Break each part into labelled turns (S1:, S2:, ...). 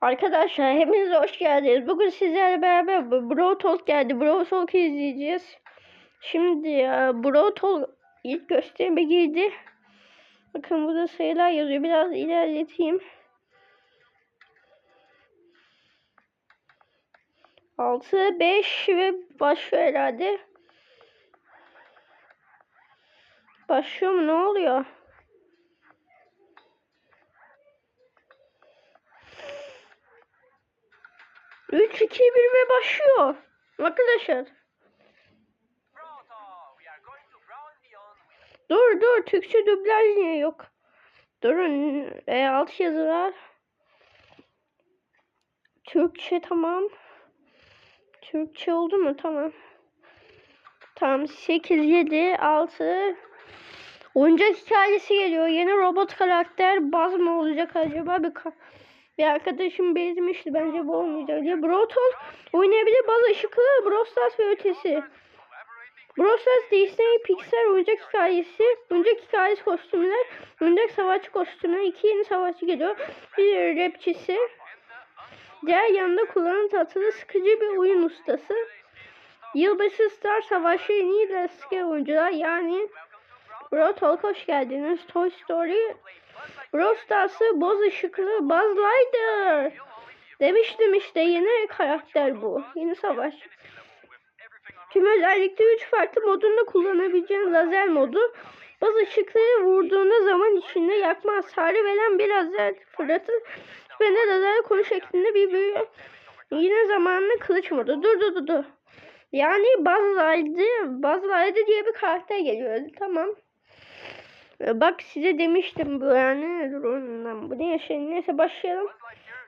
S1: Arkadaşlar hepiniz hoş geldiniz. Bugün sizlerle beraber Bro Talk geldi. Bro Talk izleyeceğiz. Şimdi ya Bro Talk ilk gösterime girdi. Bakın burada sayılar yazıyor. Biraz ilerleteyim. Altı, beş ve başlıyor herhalde. Başlıyor mu? Ne oluyor? 3, 2, 1 ve başlıyor. Arkadaşlar. Dur dur Türkçe dublaj niye yok? Durun e, alt yazılar. Türkçe tamam. Türkçe oldu mu? Tamam. Tamam 8, 7, 6. Oyuncak hikayesi geliyor. Yeni robot karakter Baz mı olacak acaba? Bir bir arkadaşım bezmişti. Bence bu olmayacak diye. Broton oynayabilir bazı ışıklı Brawl Stars ve ötesi. Brawl Stars Disney Pixar oyuncak hikayesi, oyuncak hikayesi kostümler, oyuncak savaşçı kostümler, iki yeni savaşçı geliyor. Bir rapçisi. Diğer yanında kullanılan tatlı sıkıcı bir oyun ustası. Yılbaşı Star Savaşı en iyi eski oyuncular yani Bro Talk hoş geldiniz. Toy Story Brawl Stars'ı boz ışıklı Buzz Lightyear. Demiştim işte yeni karakter bu. Yeni savaş. Tüm özellikle 3 farklı modunda kullanabileceğin lazer modu. Baz ışıkları vurduğunda zaman içinde yakma hasarı veren bir lazer fırlatır. Ve de lazer konu şeklinde bir büyü. Yine zamanlı kılıç modu. Dur dur dur dur. Yani Buzz Lightyear, Buzz Lightyear diye bir karakter geliyor. Tamam. Ee, bak size demiştim bu yani drone'dan. Bu ne yaşayın? Neyse başlayalım.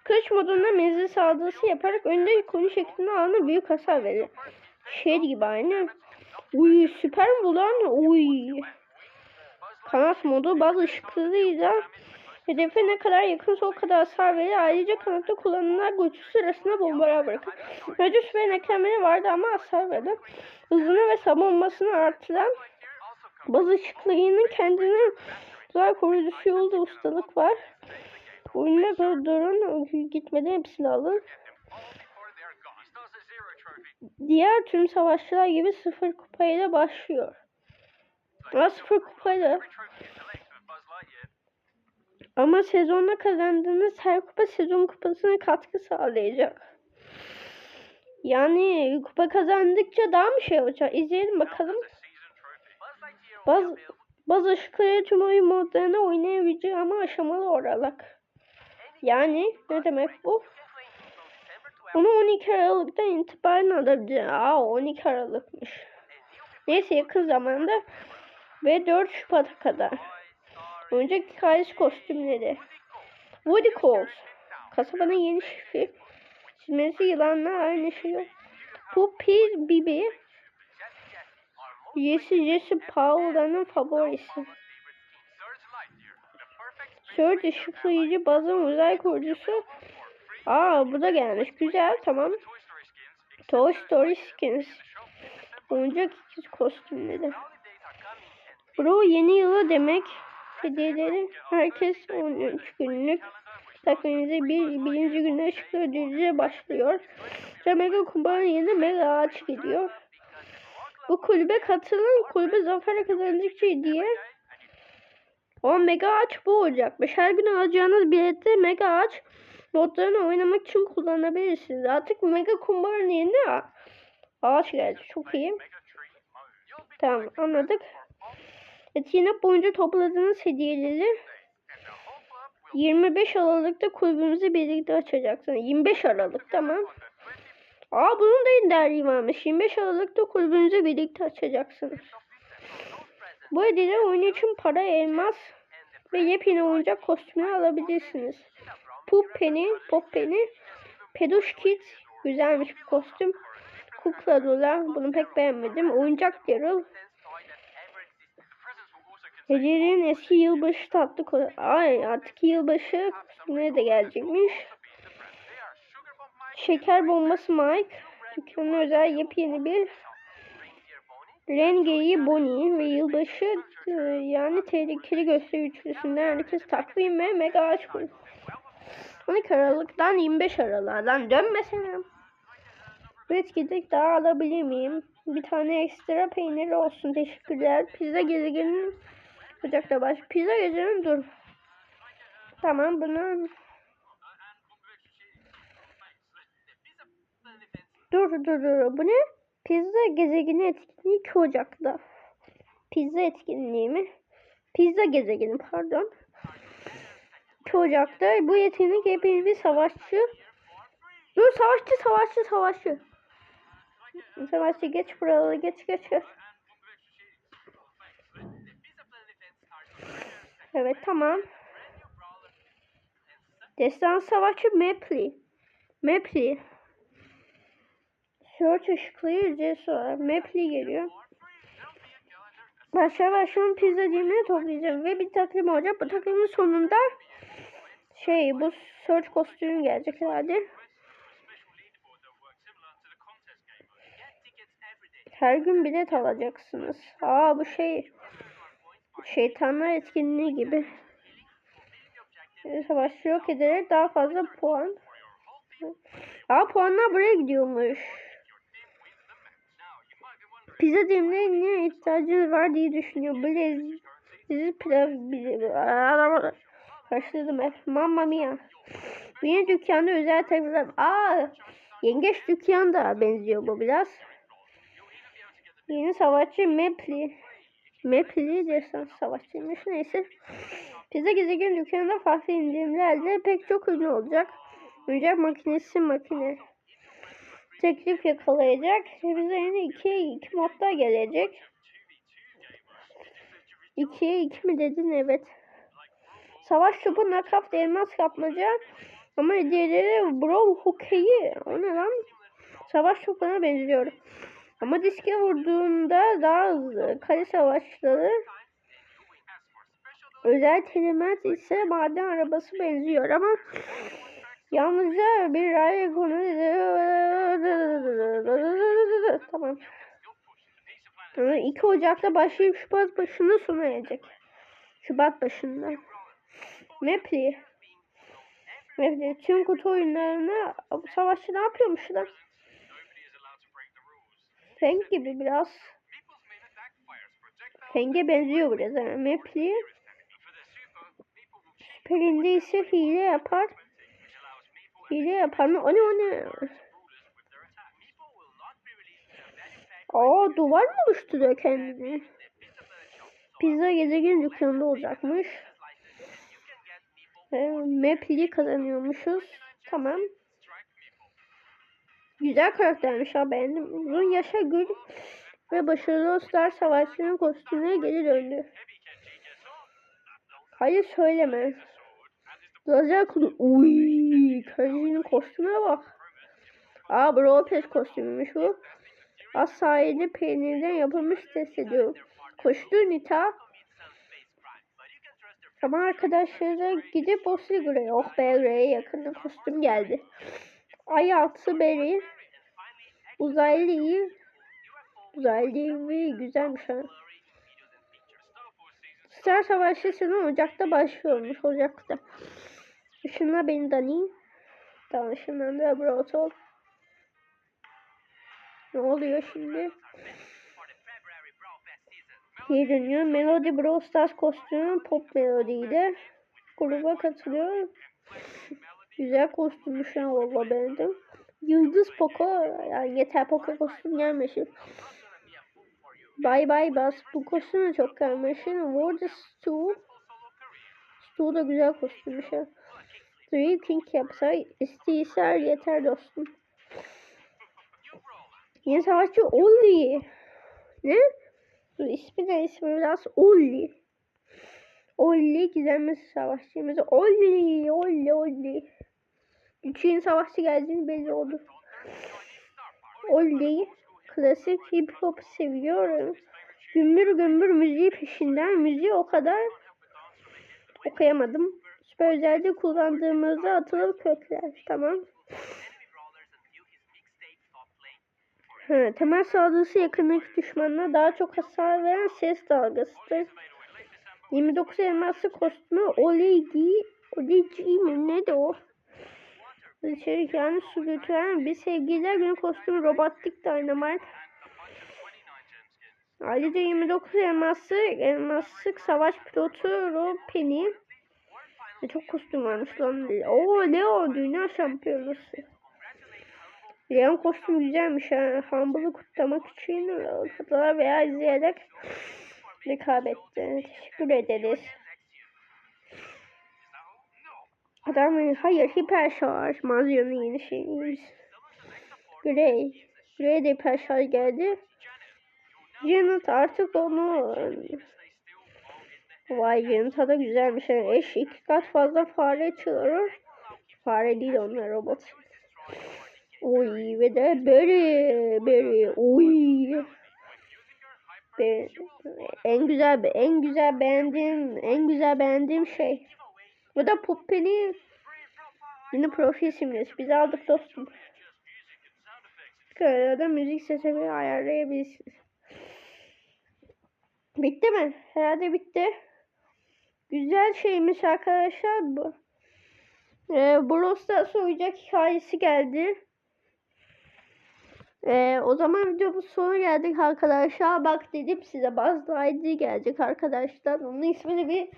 S1: Kılıç modunda menzil saldırısı yaparak önde konu şeklinde alana büyük hasar verir. Şey gibi aynı. Uy süper mi bu lan? Uy. Kanat modu bazı ışıklıyla hedefe ne kadar yakınsa o kadar hasar verir. Ayrıca kanatta kullanılan gücü sırasında bombalar bırakır. Önce süper eklemleri vardı ama hasar verdi. Hızını ve savunmasını artıran Baz ışıklarının kendine güzel koruyucusu yolda ustalık var. Oyuna böyle durun gitmeden hepsini alın. Diğer tüm savaşçılar gibi sıfır kupayla başlıyor. Ama sıfır kupayla. Ama sezonda kazandığınız her kupa sezon kupasına katkı sağlayacak. Yani kupa kazandıkça daha mı şey olacak? İzleyelim bakalım. Baz, bazı ışıkları tüm oyun modlarını oynayabileceği ama aşamalı olarak. Yani ne demek bu? Onu 12 Aralık'tan itibaren alabilir. Aa 12 Aralık'mış. Neyse yakın zamanda ve 4 Şubat'a kadar. Oyuncak hikayesi kostümleri. Woody Calls. Kasabanın yeni şifi. Çizmesi yılanlar aynı şey. Bu Pir Bibi. Jesse Jesse Paula'nın favorisi. Surge ışıklayıcı bazın uzay kurucusu. Aa bu da gelmiş. Güzel tamam. Toy Story Skins. Oyuncak ikiz kostümleri. Bro yeni yılı demek. Hediyeleri herkes 13 günlük takvimimize bir birinci günde ışıklı ödülüce başlıyor. Kumbara yeni Mega Ağaç gidiyor. Bu kulübe katılın. Kulübe zafer kazandıkça diye 10 mega ağaç bu olacakmış. Her gün alacağınız bilette mega ağaç modlarını oynamak için kullanabilirsiniz. Artık mega kumbarın yerine ağaç geldi. Çok iyi. Tamam anladık. Etkinlik boyunca topladığınız hediyeleri 25 Aralık'ta kulübümüzü birlikte açacaksınız. 25 Aralık tamam. Aa bunun da dergi varmış. 25 Aralık'ta kulübünüzü birlikte açacaksınız. Bu hediyeler oyun için para, elmas ve yepyeni oyuncak kostümü alabilirsiniz. Pop Penny, Pop Penny, Peduş Kit, güzelmiş bir kostüm. Kukla Dola, bunu pek beğenmedim. Oyuncak Daryl. Hediyelerin eski yılbaşı tatlı Ay artık yılbaşı kostümleri de gelecekmiş. Şeker bombası Mike. Dükkanın özel yepyeni bir Rengeyi Bonnie ve yılbaşı e, yani tehlikeli gösteri üçlüsünden herkes takvim ve mega aç 12 Aralık'tan 25 Aralık'tan dönmesene. Bu etkinlik daha alabilir miyim? Bir tane ekstra peynir olsun. Teşekkürler. Pizza gezegenin Ocakta baş. Pizza gezegenin dur. Tamam bunu Dur dur dur. Bu ne? Pizza gezegeni etkinliği 2 Ocak'ta. Pizza etkinliği mi? Pizza gezegeni pardon. 2 Ocak'ta bu etkinlik hepimiz bir savaşçı. Dur savaşçı savaşçı savaşçı. Savaşçı geç buraları geç geç geç. Evet tamam. Destan savaşçı Maply. Maply. Search ışıklı cesur. Maply geliyor. Başa başımın pizza dilimini toplayacağım ve bir takım olacak. Bu takımın sonunda şey bu search kostümü gelecek herhalde. Her gün bilet alacaksınız. Aa bu şey şeytanlar etkinliği gibi. Savaşçı yok ederek daha fazla puan. Aa puanlar buraya gidiyormuş. Pizza dilimlerine ihtiyacınız var diye düşünüyor. Blaze sizi pilav bile karşıladım hep. Mamma mia. Yine dükkanda özel tabiler. Aa yengeç dükkanı da benziyor bu biraz. Yeni savaşçı Mepli. Mepli destan savaşçıymış neyse. Pizza gezegen dükkanında farklı indirimlerle pek çok ürün olacak. Oyuncak makinesi makine. Teklif yakalayacak. Yeni 2'ye 2 modda gelecek. 2'ye 2 mi dedin evet. Savaş topu nakaf elmas kapmaca. Ama diğerleri bro hokeyi. O ne lan? Savaş topuna benziyor. Ama diske vurduğunda daha hızlı. Kale savaşları. Özel telemet ise maden arabası benziyor ama yalnızca bir ay konu tamam. 2 Ocak'ta başlayıp Şubat başında sona erecek. Şubat başında. Mapli. Mapli. Tüm kutu oyunlarını bu savaşçı ne yapıyormuş lan? Feng gibi biraz. Feng'e benziyor biraz. Yani. Mapli. Süperinde ise hile yapar. Hile yapar mı? O ne o ne? Aa duvar mı oluşturuyor kendini? Pizza gezegen dükkanında olacakmış. Ee, Maple'i kazanıyormuşuz. Tamam. Güzel karaktermiş ha beğendim. Uzun yaşa gül ve başarılı Star Savaşçı'nın kostümüne geri döndü. Hayır söyleme. Lazer kulu. Uy, Kajin'in kostümüne bak. Aa bu Lopez kostümüymüş bu. Az sahili peynirden yapılmış test ediyor. Koştu Nita. Ama arkadaşlara gidip o sigoraya. Oh be R'ye yakında kostüm geldi. Ay altı beri. Uzaylı iyi. Uzaylı iyi güzelmiş ha. Star Savaşı sezon Ocak'ta başlıyormuş Ocak'ta. Işınla beni Dani. Tamam ışınlandı Brotol. Ne oluyor şimdi? Geri dönüyor. Melody Brawl Stars kostümü Pop Melody'ydi. Gruba katılıyor. Güzel kostümmüş ya valla beğendim. Yıldız Poco yani yeter Poco kostüm gelmesin. Bye bye bas. Bu kostüm de çok gelmesin. Ward Stu. Stu da güzel kostümmüş ya. Three King yapsa istiyse yeter dostum. Yeni savaşçı Olli. Ne? Dur ismi de ismi biraz Olli. Olli gizemli savaşçımız. Olli, Olli, Olli. Üçün savaşçı geldiğini belli oldu. Olli klasik hip hop seviyorum. Gümbür gümbür müziği peşinden. Müziği o kadar okuyamadım. Süper özelliği kullandığımızda atılır kökler. Tamam. Temel saldırısı yakındaki düşmanına daha çok hasar veren ses dalgasıdır. 29 elmaslı kostümü Oligi Oligi mi neydi o? İçerik yani su götüren bir sevgililer günü kostümü robotik dynamite. Ayrıca 29 elmaslı elmaslık savaş pilotu. E, çok kostüm varmış lan. Oo Leo dünya şampiyonası. Leon kostüm güzelmiş ha. Humble'ı kutlamak için katılar veya izleyerek rekabette. Teşekkür ederiz. Adam hayır hiper şarj Mazio'nun yeni şeyimiz. Grey. Grey de hiper şarj geldi. Janet artık onu Vay Janet'a da güzelmiş. Yani eş iki kat fazla fare çığırır. Fare değil onlar robot. Oy ve de Berry. Berry. Oy. En güzel en güzel beğendiğim en güzel beğendiğim şey. Bu da Puppy'nin yeni profil simgesi. Biz aldık dostum. Arada müzik sesini ayarlayabilirsiniz. Bitti mi? Herhalde bitti. Güzel şeymiş arkadaşlar bu. Ee, Brawl Stars hikayesi geldi. Ee, o zaman videomuz sona geldik arkadaşlar. Bak dedim size bazı ID gelecek arkadaşlar. Onun ismini bir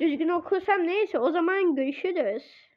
S1: düzgün okursam neyse o zaman görüşürüz.